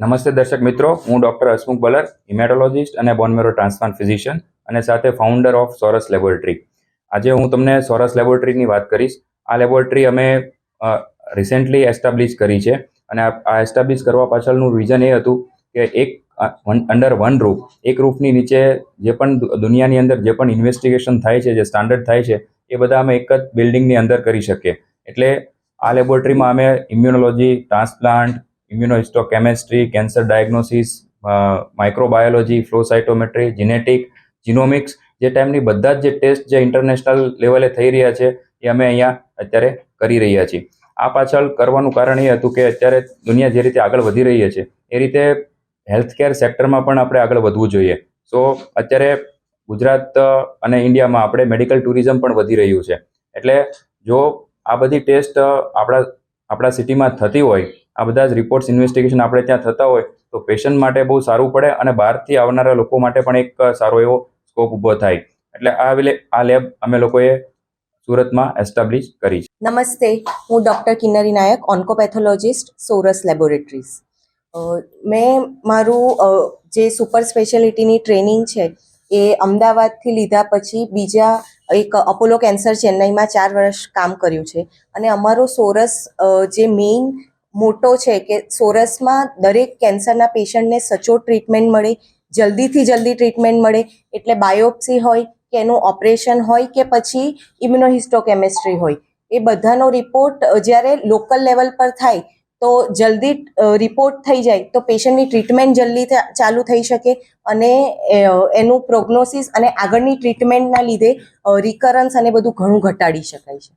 નમસ્તે દર્શક મિત્રો, હું ડોક્ટર હસમુખ બલર ઇમેટોલોજિસ્ટ અને બોનમેરો ટ્રાન્સપ્લાન્ટ ફિઝિશિયન અને સાથે ફાઉન્ડર ઓફ સોરસ લેબોરેટરી આજે હું તમને સોરસ લેબોરેટરીની વાત કરીશ. આ લેબોરેટરી અમે રિસેન્ટલી એસ્ટાબ્લિશ કરી છે અને આ- આ એસ્ટાબ્લિશ કરવા પાછળનું વિઝન એ હતું કે એક અંડર વન રૂફ એક રૂફની નીચે જે પણ દુનિયાની અંદર જે પણ ઇન્વેસ્ટિગેશન થાય છે, જે સ્ટાન્ડર્ડ થાય છે, એ બધા અમે એક જ બિલ્ડિંગની અંદર કરી શકીએ. એટલે આ લેબોરેટરીમાં અમે immunology transplant immunohistochemistry cancer diagnosis microbiology flow cytometry genetic genomics જે ટાઈમની બધા જ જે ટેસ્ટ જે ઇન્ટરનેશનલ લેવલે થઈ રહ્યા છે, એ અમે અહીંયા અત્યારે કરી રહ્યા છીએ. આ પાછળ કરવાનું કારણ એ હતું કે અત્યારે દુનિયા જે રીતે આગળ વધી રહી છે, એ રીતે હેલ્થકેર સેક્ટરમાં પણ આપણે આગળ વધવું જોઈએ. સો અત્યારે ગુજરાત અને ઇન્ડિયામાં આપણે મેડિકલ ટુરિઝમ પણ વધી રહ્યું છે. એટલે જો આ બધી ટેસ્ટ આપણા આપણા સિટીમાં થતી હોય આ બધા જ રિપોર્ટ્સ ઇન્વેસ્ટિગેશન આપણે ત્યાં થતા હોય તો પેશન્ટ માટે બહુ સારું પડે અને બહારથી આવનારા લોકો માટે પણ એક સારો એવો સ્કોપ ઊભો થાય. એટલે આ આ લેબ અમે લોકોએ સુરતમાં એસ્ટાબ્લિશ કરી છે. નમસ્તે, હું ડૉક્ટર કિન્નરી નાયક ઓન્કોપેથોલોજિસ્ટ સોરસ લેબોરેટરીઝ મેં મારું જે સુપર સ્પેશિયાલિટીની ટ્રેનિંગ છે, એ અમદાવાદથી લીધા પછી બીજા એક અપોલો કેન્સર ચેન્નઈમાં ચાર વર્ષ કામ કર્યું છે. અને અમારો સોરસ જે મેઇન મોટો છે કે સોરસમાં દરેક કેન્સરના પેશન્ટને સચોટ ટ્રીટમેન્ટ મળે, જલ્દીથી જલ્દી ટ્રીટમેન્ટ મળે, એટલે બાયોપ્સી હોય કે એનું ઓપરેશન હોય કે પછી ઇમ્યુનોહિસ્ટોકેમિસ્ટ્રી હોય. એ બધાનો રિપોર્ટ જ્યારે લોકલ લેવલ પર થાય, તો જલ્દી રિપોર્ટ થઈ જાય, તો પેશન્ટની ટ્રીટમેન્ટ જલ્દી ચાલુ થઈ શકે અને એનું પ્રોગ્નોસિસ અને આગળની ટ્રીટમેન્ટના લીધે રિકરન્સ અને બધું ઘણું ઘટાડી શકાય છે.